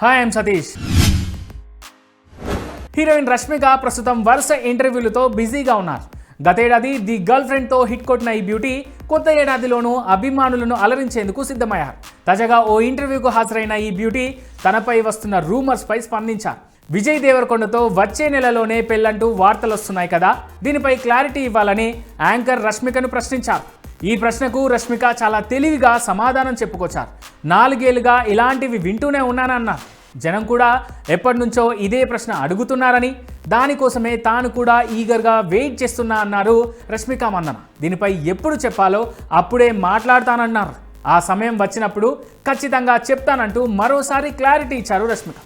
Hi I'm Satish heroine Rashmika ప్రస్తుతం వరుస ఇంటర్వ్యూలతో బిజీగా ఉన్నారు. గతేడాది ది గర్ల్ ఫ్రెండ్తో హిట్ కొట్టిన ఈ బ్యూటీ కొత్త ఏడాదిలోనూ అభిమానులను అలరించేందుకు సిద్ధమయ్యారు. తాజాగా ఓ ఇంటర్వ్యూకు హాజరైన ఈ బ్యూటీ తనపై వస్తున్న రూమర్స్పై స్పందించారు. విజయ్ దేవరకొండతో వచ్చే నెలలోనే పెళ్ళంటూ వార్తలు వస్తున్నాయి కదా దీనిపై క్లారిటీ ఇవ్వాలని యాంకర్ రష్మికను ప్రశ్నించారు. ఈ ప్రశ్నకు రష్మిక చాలా తెలివిగా సమాధానం చెప్పుకొచ్చారు. నాలుగేళ్ళుగా ఇలాంటివి వింటూనే ఉన్నానన్నారు జనం కూడా ఎప్పటి నుంచో ఇదే ప్రశ్న అడుగుతున్నారని దానికోసమే తాను కూడా ఈగర్గా వెయిట్ చేస్తున్నా అన్నారు రష్మిక మందన దీనిపై ఎప్పుడు చెప్పాలో అప్పుడే మాట్లాడతానన్నారు. ఆ సమయం వచ్చినప్పుడు ఖచ్చితంగా చెప్తానంటూ మరోసారి క్లారిటీ ఇచ్చారు రష్మిక.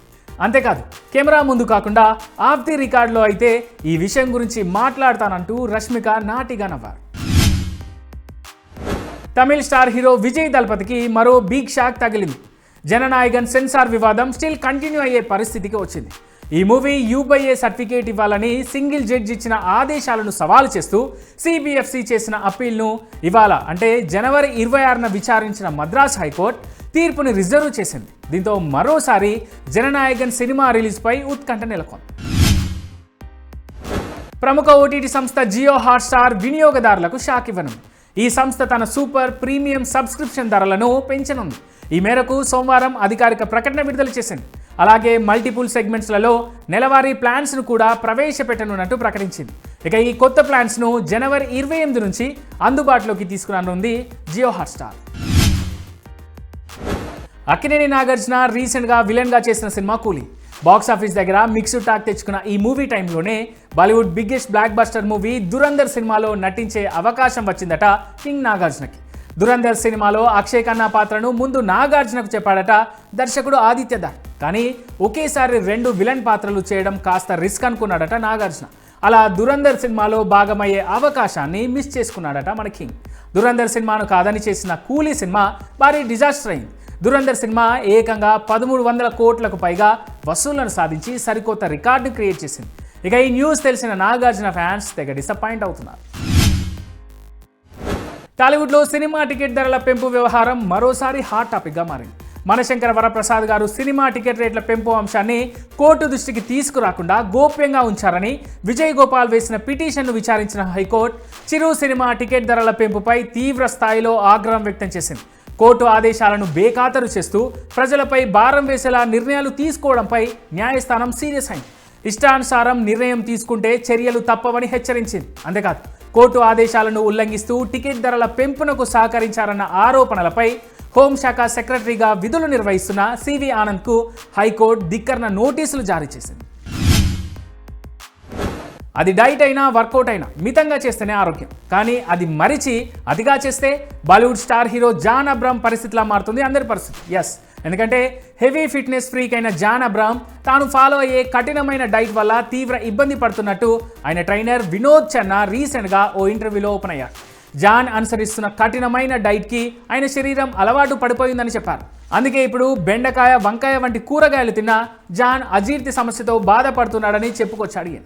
అంతేకాదు కెమెరా ముందు కాకుండా ఆఫ్ ది రికార్డులో అయితే ఈ విషయం గురించి మాట్లాడతానంటూ రష్మిక నాటిగా నవ్వారు. తమిళ్ స్టార్ హీరో విజయ్ దళపతికి మరో బిగ్ షాక్ తగిలింది. జననాయకన్ సెన్సార్ వివాదం స్టిల్ కంటిన్యూ అయ్యే పరిస్థితికి వచ్చింది. ఈ movie U by A certificate ఇవ్వాలని సింగిల్ జడ్జి ఇచ్చిన ఆదేశాలను సవాలు చేస్తూ సిబిఎఫ్సి చేసిన అప్పీల్ను ఇవాళ అంటే జనవరి ఇరవై ఆరున విచారించిన మద్రాస్ హైకోర్టు తీర్పుని రిజర్వ్ చేసింది. దీంతో మరోసారి జననాయకన్ సినిమా రిలీజ్పై ఉత్కంఠ నెలకొంది. ప్రముఖ ఓటీటీ సంస్థ జియో హాట్స్టార్ వినియోగదారులకు షాక్ ఇవ్వనుంది. ఈ సంస్థ తన సూపర్ ప్రీమియం సబ్స్క్రిప్షన్ ధరలను పెంచనుంది. ఈ మేరకు సోమవారం అధికారిక ప్రకటన విడుదల చేసింది. అలాగే మల్టిపుల్ సెగ్మెంట్స్లలో నెలవారీ ప్లాన్స్ను కూడా ప్రవేశపెట్టనున్నట్టు ప్రకటించింది. ఇక ఈ కొత్త ప్లాన్స్ను జనవరి ఇరవై ఎనిమిది నుంచి అందుబాటులోకి తీసుకురానుంది జియో హాట్స్టార్. అక్కినేని నాగార్జున రీసెంట్గా విలన్గా చేసిన సినిమా కూలీ. బాక్స్ ఆఫీస్ దగ్గర మిక్స్డ్ టాక్ తెచ్చుకున్న ఈ మూవీ టైంలోనే Bollywood biggest blockbuster movie Dhurandhar సినిమాలో నటించే అవకాశం వచ్చిందట కింగ్ నాగార్జునకి. దురందర్ సినిమాలో అక్షయ్ ఖన్నా పాత్రను ముందు నాగార్జునకు చెప్పాడట దర్శకుడు ఆదిత్య దార్ కానీ ఒకేసారి రెండు విలన్ పాత్రలు చేయడం కాస్త రిస్క్ అనుకున్నాడట నాగార్జున. అలా దురందర్ సినిమాలో భాగమయ్యే అవకాశాన్ని మిస్ చేసుకున్నాడట మన కింగ్ దురందర్ సినిమాను కాదని చేసిన కూలీ సినిమా భారీ డిజాస్టర్ అయింది. దురందర్ సినిమా ఏకంగా పదమూడు వందల కోట్లకు పైగా వసూళ్ళను సాధించి సరికొత్త రికార్డు క్రియేట్ చేసింది. ఇక ఈ న్యూస్ తెలిసిన నాగార్జున ఫ్యాన్స్ తెగ డిసప్పాయింట్ అవుతున్నారు. టాలీవుడ్లో సినిమా టికెట్ ధరల పెంపు వ్యవహారం మరోసారి హాట్ టాపిక్గా మారింది. మనశంకర వరప్రసాద్ గారు సినిమా టికెట్ రేట్ల పెంపు అంశాన్ని కోర్టు దృష్టికి తీసుకురాకుండా గోప్యంగా ఉంచారని విజయ్ గోపాల్ వేసిన పిటిషన్ను విచారించిన హైకోర్టు చిరు సినిమా టికెట్ ధరల పెంపుపై తీవ్ర స్థాయిలో ఆగ్రహం వ్యక్తం చేసింది. కోర్టు ఆదేశాలను బేఖాతరు చేస్తూ ప్రజలపై భారం వేసేలా నిర్ణయాలు తీసుకోవడంపై న్యాయస్థానం సీరియస్ అయింది. ఇష్టానుసారం నిర్ణయం తీసుకుంటే చర్యలు తప్పవని హెచ్చరించింది. అంతేకాదు కోర్టు ఆదేశాలను ఉల్లంఘిస్తూ టికెట్ ధరల పెంపునకు సహకరించారన్న ఆరోపణలపై హోంశాఖ సెక్రటరీగా విధులు నిర్వహిస్తున్న సివి ఆనంద్కు హైకోర్టు ధిక్కరణ నోటీసులు జారీ చేసింది. అది డైట్ అయినా వర్కౌట్ అయినా మితంగా చేస్తేనే ఆరోగ్యం. కానీ అది మరిచి అతిగా చేస్తే Bollywood star hero John Abraham పరిస్థితిలా మారుతుంది అందరి పరిస్థితి. ఎస్ ఎందుకంటే హెవీ ఫిట్నెస్ ఫ్రీక్ అయిన జాన్ అబ్రామ్ తాను ఫాలో అయ్యే కఠినమైన డైట్ వల్ల తీవ్ర ఇబ్బంది పడుతున్నట్టు ఆయన ట్రైనర్ వినోద్ చన్న రీసెంట్గా ఓ ఇంటర్వ్యూలో ఓపెన్ అయ్యారు. జాన్ అనుసరిస్తున్న కఠినమైన డైట్కి ఆయన శరీరం అలవాటు పడిపోయిందని చెప్పారు. అందుకే ఇప్పుడు బెండకాయ వంకాయ వంటి కూరగాయలు తిన్నా జాన్ అజీర్తి సమస్యతో బాధపడుతున్నాడని చెప్పుకొచ్చాడు ఈయన.